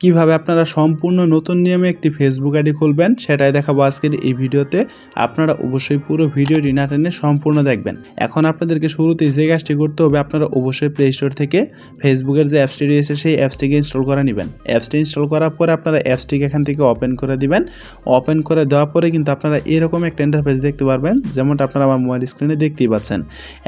কীভাবে আপনারা সম্পূর্ণ নতুন নিয়মে একটি ফেসবুক আইডি খুলবেন সেটাই দেখাবো আজকের এই ভিডিওতে। আপনারা অবশ্যই পুরো ভিডিওটি না টেনে সম্পূর্ণ দেখবেন। এখন আপনাদেরকে শুরুতেই যে কাজটি করতে হবে, আপনারা অবশ্যই প্লে স্টোর থেকে ফেসবুকের যে অ্যাপসটি রয়েছে, সেই অ্যাপসটিকে ইনস্টল করে নেবেন। অ্যাপসটি ইনস্টল করার পরে আপনারা অ্যাপসটিকে এখান থেকে ওপেন করে দিবেন। ওপেন করে দেওয়ার পরে কিন্তু আপনারা এরকম একটা ইন্টারফেস দেখতে পারবেন, যেমনটা আপনারা আমার মোবাইল স্ক্রিনে দেখতেই পাচ্ছেন।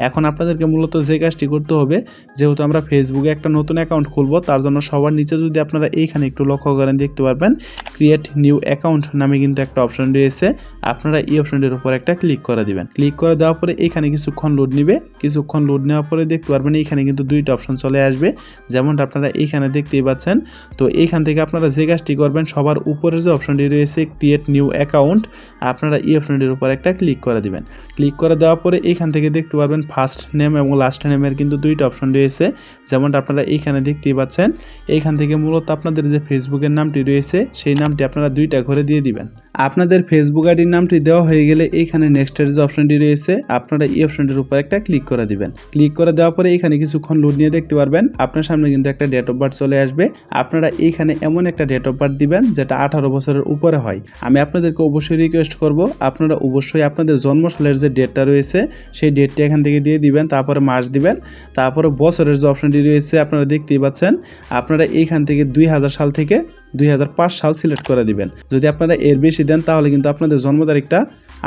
এখন আপনাদেরকে মূলত যে কাজটি করতে হবে, যেহেতু আমরা ফেসবুকে একটা নতুন অ্যাকাউন্ট খুলবো, তার জন্য সবার নিচে যদি আপনারা এইখানে একটু লক্ষ্য করেন দেখতে পারবেন। ক্রিয়েট নিউ অ্যাকাউন্ট নামে কিন্তু একটা অপশন রয়েছে। আপনারা এই অপশনটির উপর একটা ক্লিক করে দিবেন। ক্লিক করে দেওয়ার পরে এখানে কিছুক্ষণ লোড নিবে। কিছুক্ষণ লোড নেওয়ার পরে দেখতে পারবেন এইখানে কিন্তু দুইটা অপশন চলে আসবে। যেমনটা আপনারা এইখানে দেখতেই পাচ্ছেন। তো এইখান থেকে আপনারা যে কাজটি করবেন, সবার উপরে যে অপশনটি রয়েছে ক্রিয়েট নিউ অ্যাকাউন্ট আপনারা এই অপশনটির উপর একটা ক্লিক করে দিবেন। ক্লিক করে দেওয়ার পরে এখান থেকে দেখতে পারবেন ফার্স্ট নেম এবং লাস্ট নেমের কিন্তু দুইটা অপশন রয়েছে। যেমনটা আপনারা এইখানে দেখতেই পাচ্ছেন। এইখান থেকে মূলত আপনাদের যে ফেসবুকের নামটি রয়েছে, সেই নামটি আপনারা দুইটা করে দিয়ে দিবেন। আপনাদের ফেসবুক আইডির নামটি দেওয়া হয়ে গেলে এইখানে নেক্সটের যে অপশনটি রয়েছে, আপনারা এই অপশনটির উপর একটা ক্লিক করে দিবেন। ক্লিক করে দেওয়ার পরে এখানে কিছুক্ষণ লোড নিয়ে দেখতে পারবেন, আপনার সামনে কিন্তু একটা ডেট অফ বার্থ চলে আসবে। আপনারা এইখানে এমন একটা ডেট অফ বার্থ দিবেন, যেটা আঠারো বছরের উপরে হয়। আমি আপনাদেরকে অবশ্যই রিকোয়েস্ট করব, আপনারা অবশ্যই আপনাদের জন্মসালের যে ডেটটা রয়েছে, সেই ডেটটি এখান থেকে দিয়ে দিবেন, তারপরে মাস দিবেন। তারপরে বছরের যে অপশনটি রয়েছে, আপনারা দেখতেই পাচ্ছেন, আপনারা এইখান থেকে দুই হাজার সাল থেকে দুই হাজার পাঁচ সাল সিলেক্ট করে দিবেন। যদি আপনারা এর বেশি দেন, তাহলে কিন্তু আপনাদের জন্ম তারিখটা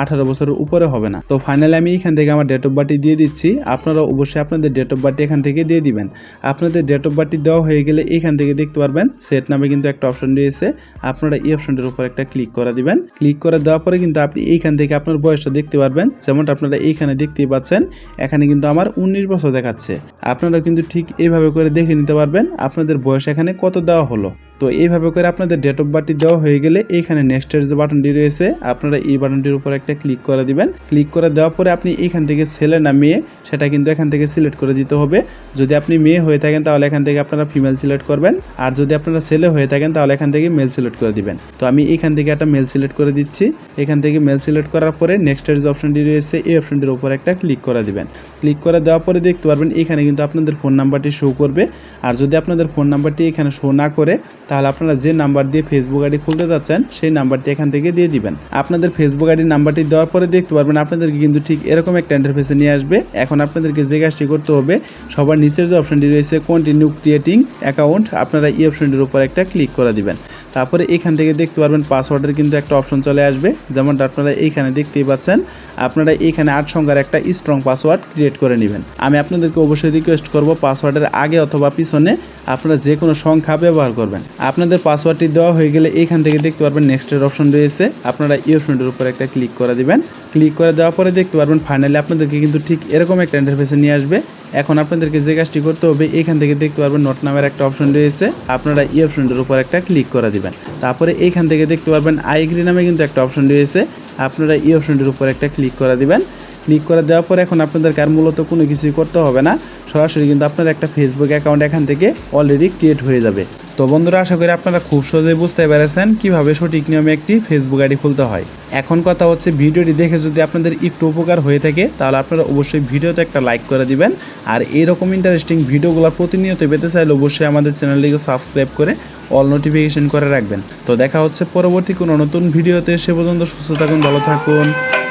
আঠারো বছরের উপরে হবে না। তো ফাইনালি আমি এখান থেকে আমার ডেট অফ বার্থটি দিয়ে দিচ্ছি। আপনারা অবশ্যই আপনাদের ডেট অফ বার্থটি এখান থেকে দিয়ে দিবেন। আপনাদের ডেট অফ বার্থটি দেওয়া হয়ে গেলে এখান থেকে দেখতে পারবেন সেট নামে কিন্তু একটা অপশন রয়েছে। আপনারা এই অপশনটির উপর একটা ক্লিক করে দিবেন। ক্লিক করে দেওয়ার পরে কিন্তু আপনি এইখান থেকে আপনার বয়সটা দেখতে পারবেন। যেমনটা আপনারা এইখানে দেখতেই পাচ্ছেন, এখানে কিন্তু আমার উনিশ বছর দেখাচ্ছে। আপনারা কিন্তু ঠিক এইভাবে করে দেখে নিতে পারবেন, আপনাদের বয়স এখানে কত দেওয়া হলো। তো এইভাবে করে আপনাদের ডেট অফ বার্থটি দেওয়া হয়ে গেলে এইখানে নেক্সটের যে বাটনটি রয়েছে, আপনারা এই বাটনটির উপর একটা ক্লিক করে দিবেন। ক্লিক করে দেওয়ার পরে আপনি এখান থেকে ছেলে না মেয়ে সেটা কিন্তু এখান থেকে সিলেক্ট করে দিতে হবে। যদি আপনি মেয়ে হয়ে থাকেন তাহলে এখান থেকে আপনারা ফিমেল সিলেক্ট করবেন। আর যদি আপনারা ছেলে হয়ে থাকেন তাহলে এখান থেকে মেল সিলেক্ট করে দিবেন। তো আমি এখান থেকে একটা মেল সিলেক্ট করে দিচ্ছি। এখান থেকে মেল সিলেক্ট করার পরে নেক্সটের যে অপশনটি রয়েছে, এই অপশনটির উপর একটা ক্লিক করে দিবেন। ক্লিক করে দেওয়ার পরে দেখতে পারবেন এখানে কিন্তু আপনাদের ফোন নাম্বারটি শো করবে। আর যদি আপনাদের ফোন নাম্বারটি এখানে শো না করে তাহলে আপনারা যে নাম্বার দিয়ে ফেসবুক আইডি খুলতে যাচ্ছেন, সেই নাম্বারটি এখান থেকে দিয়ে দিবেন। আপনাদের ফেসবুক আইডি নাম্বারটি দেওয়ার পরে দেখতে পারবেন, আপনাদেরকে কিন্তু ঠিক এরকম একটা ইন্টারফেসে নিয়ে আসবে। এখন আপনাদেরকে যে কাজটি করতে হবে, সবার নিচের যে অপশনটি রয়েছে কন্টিনিউ ক্রিয়েটিং অ্যাকাউন্ট আপনারা এই অপশনটির উপর একটা ক্লিক করে দিবেন। তারপরে এখান থেকে দেখতে পারবেন পাসওয়ার্ডের কিন্তু একটা অপশন চলে আসবে। যেমনটা আপনারা এইখানে দেখতেই পাচ্ছেন, আপনারা এইখানে আট সংখ্যার একটা স্ট্রং পাসওয়ার্ড ক্রিয়েট করে নেবেন। আমি আপনাদেরকে অবশ্যই রিকোয়েস্ট করব পাসওয়ার্ডের আগে অথবা পিছনে আপনারা যে কোনো সংখ্যা ব্যবহার করবেন। আপনাদের পাসওয়ার্ডটি দেওয়া হয়ে গেলে এখান থেকে দেখতে পারবেন নেক্সটের অপশন রয়েছে। আপনারা এই অপশনটির উপর একটা ক্লিক করে দিবেন। ক্লিক করে দেওয়ার পরে দেখতে পারবেন ফাইনালি আপনাদেরকে কিন্তু ঠিক এরকম একটা ইন্টারফেসে নিয়ে আসবে। এখন আপনাদেরকে যে কাজটি করতে হবে, এখান থেকে দেখতে পারবেন নোট নামের একটা অপশন রয়েছে। আপনারা এই অপশনটির উপর একটা ক্লিক করে দিবেন। তারপরে এইখান থেকে দেখতে পারবেন আইগ্রি নামে কিন্তু একটা অপশন রয়েছে। আপনারা এই অপশনটির উপর একটা ক্লিক করে দিবেন। ক্লিক করে দেওয়ার পর এখন আপনাদেরকে আর মূলত কোনো কিছুই করতে হবে না। সরাসরি কিন্তু আপনার একটা ফেসবুক অ্যাকাউন্ট এখান থেকে অলরেডি ক্রিয়েট হয়ে যাবে। তো বন্ধুরা, আশা করি আপনারা খুব সহজেই বুঝতে পেরেছেন কীভাবে সঠিক নিয়মে একটি ফেসবুক আইডি খুলতে হয়। এখন কথা হচ্ছে ভিডিওটি দেখে যদি আপনাদের একটু উপকার হয়ে থাকে, তাহলে আপনারা অবশ্যই ভিডিওতে একটা লাইক করে দিবেন। আর এইরকম ইন্টারেস্টিং ভিডিওগুলো প্রতিনিয়ত পেতে চাইলে অবশ্যই আমাদের চ্যানেলটিকে সাবস্ক্রাইব করে অল নোটিফিকেশন করে রাখবেন। তো দেখা হচ্ছে পরবর্তী কোনো নতুন ভিডিওতে, সে পর্যন্ত সুস্থ থাকুন, ভালো থাকুন।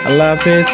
আল্লাহ হাফেজ।